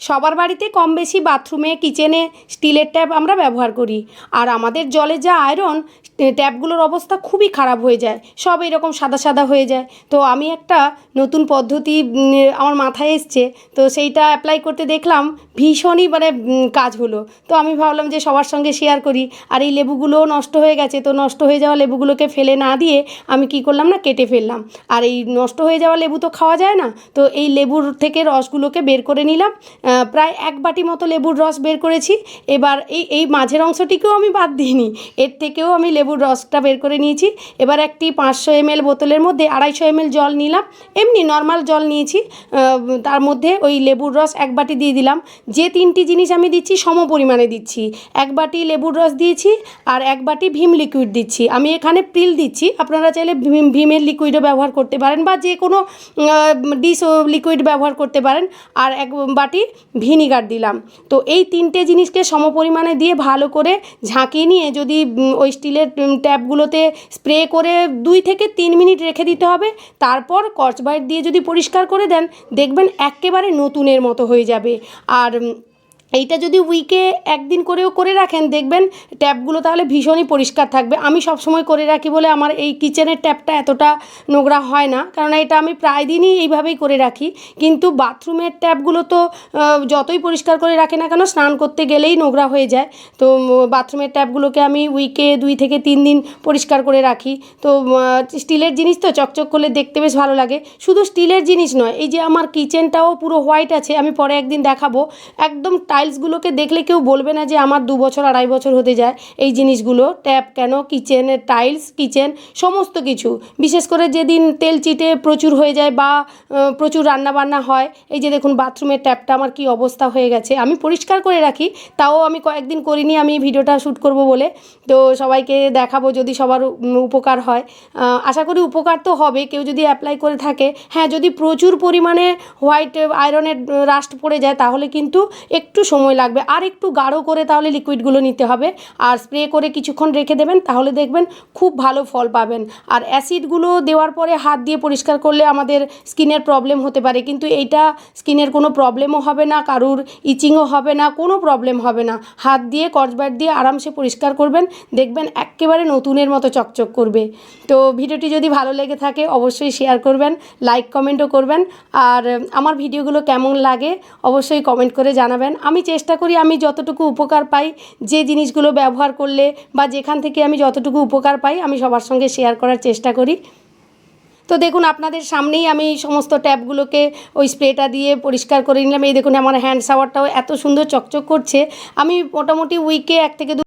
সবার বাড়িতে কম বেশি বাথরুমে, কিচেনে স্টিলের ট্যাপ আমরা ব্যবহার করি। আর আমাদের জলে যা আয়রন ট্যাপগুলোর অবস্থা খুবই খারাপ হয়ে যায়। সব এরকম সাদা সাদা হয়ে যায়। তো আমি একটা নতুন পদ্ধতি আমার মাথায় এসছে। তো সেইটা অ্যাপ্লাই করতে দেখলাম, ভীষণই মানে কাজ হলো। তো আমি ভাবলাম যে সবার সঙ্গে শেয়ার করি। আর এই লেবুগুলোও নষ্ট হয়ে গেছে। তো নষ্ট হয়ে যাওয়া লেবুগুলোকে ফেলে না দিয়ে আমি কি করলাম না, কেটে ফেললাম। আর এই নষ্ট হয়ে যাওয়া লেবু তো খাওয়া যায় না। তো এই লেবুর থেকে রসগুলোকে বের করে নিলাম। প্রায় এক বাটি মতো লেবুর রস বের করেছি। এবার এই এই মাঝের অংশটিকেও আমি বাদ দিইনি। এর থেকেও আমি লেবুর রসটা বের করে নিয়েছি। এবার একটি পাঁচশো এমএল বোতলের মধ্যে আড়াইশো এমএল জল নিলাম। এমনি নর্মাল জল নিয়েছি। তার মধ্যে ওই লেবুর রস এক বাটি দিয়ে দিলাম। যে তিনটি জিনিস আমি দিচ্ছি সম পরিমাণে দিচ্ছি। এক বাটি লেবুর রস দিয়েছি আর এক বাটি ভীম লিকুইড দিচ্ছি। আমি এখানে প্রিল দিচ্ছি। আপনারা চাইলে ভীম, ভীমের লিকুইডও ব্যবহার করতে পারেন বা যে কোনো ডিস লিকুইড ব্যবহার করতে পারেন। আর এক বাটি ভিনিগার দিলাম। তো এই তিনটে জিনিসকে সমপরিমাণে দিয়ে ভালো করে ঝাঁকিয়ে নিয়ে যদি ওই স্টিলের ট্যাপগুলোতে স্প্রে করে দুই থেকে তিন মিনিট রেখে দিতে হবে। তারপর কচবাইট দিয়ে যদি পরিষ্কার করে দেন, দেখবেন একেবারে নতুনের মতো হয়ে যাবে। আর এইটা যদি উইকে একদিন করেও করে রাখেন, দেখবেন ট্যাপগুলো তাহলে ভীষণই পরিষ্কার থাকবে। আমি সবসময় করে রাখি বলে আমার এই কিচেনের ট্যাপটা এতটা নোংরা হয় না। কারণ এটা আমি প্রায় দিনই এইভাবেই করে রাখি। কিন্তু বাথরুমের ট্যাপগুলো তো যতই পরিষ্কার করে রাখি না কেন, স্নান করতে গেলেই নোংরা হয়ে যায়। তো বাথরুমের ট্যাপগুলোকে আমি উইকে দুই থেকে তিন দিন পরিষ্কার করে রাখি। তো স্টিলের জিনিস তো চকচক করলে দেখতে বেশ ভালো লাগে। শুধু স্টিলের জিনিস নয়, এই যে আমার কিচেনটাও পুরো হোয়াইট আছে, আমি পরে একদিন দেখাবো। একদম টাইলসগুলোকে দেখলে কেউ বলবে না যে আমার দু বছর, আড়াই বছর হতে যায়। এই জিনিসগুলো ট্যাপ কেন কিচেনের টাইলস কিচেন সমস্ত কিছু। বিশেষ করে যেদিন তেল চিটে প্রচুর হয়ে যায় বা প্রচুর রান্না বান্না হয়, এই যে দেখুন বাথরুমের ট্যাপটা আমার কি অবস্থা হয়ে গেছে। আমি পরিষ্কার করে রাখি, তাও আমি কয়েকদিন করিনি, আমি ভিডিওটা শ্যুট করব বলে। তো সবাইকে দেখাবো যদি সবার উপকার হয়। আশা করি উপকার তো হবে, কেউ যদি অ্যাপ্লাই করে থাকে। হ্যাঁ যদি প্রচুর পরিমাণে হোয়াইট আয়রনের রাস্ট পড়ে যায়, তাহলে কিন্তু একটু সময় লাগবে। আর একটু গাঢ় করে তাহলে লিকুইডগুলো নিতে হবে। আর স্প্রে করে কিছুক্ষণ রেখে দেবেন, তাহলে দেখবেন খুব ভালো ফল পাবেন। আর অ্যাসিডগুলো দেওয়ার পরে হাত দিয়ে পরিষ্কার করলে আমাদের স্কিনের প্রবলেম হতে পারে। কিন্তু এইটা স্কিনের কোনো প্রবলেমও হবে না, কারুর ইচিংও হবে না, কোনো প্রবলেম হবে না। হাত দিয়ে কচবার দিয়ে আরামসে পরিষ্কার করবেন, দেখবেন একেবারে নতুনের মতো চকচক করবে। তো ভিডিওটি যদি ভালো লেগে থাকে, অবশ্যই শেয়ার করবেন লাইক কমেন্টও করবেন। আর আমার ভিডিওগুলো কেমন লাগে, অবশ্যই কমেন্ট করে জানাবেন। আমি চেষ্টা করি আমি যতটুকু উপকার পাই যে জিনিসগুলো ব্যবহার করলে বা যেখান থেকে আমি যতটুকু উপকার পাই আমি সবার সঙ্গে শেয়ার করার চেষ্টা করি। তো দেখুন, আপনাদের সামনেই আমি সমস্ত ট্যাপগুলোকে ওই স্প্রেটা দিয়ে পরিষ্কার করে নিলাম। এই দেখুন, আমার হ্যান্ড শাওয়ারটাও এত সুন্দর চকচক করছে। আমি মোটামুটি উইকে এক থেকে দু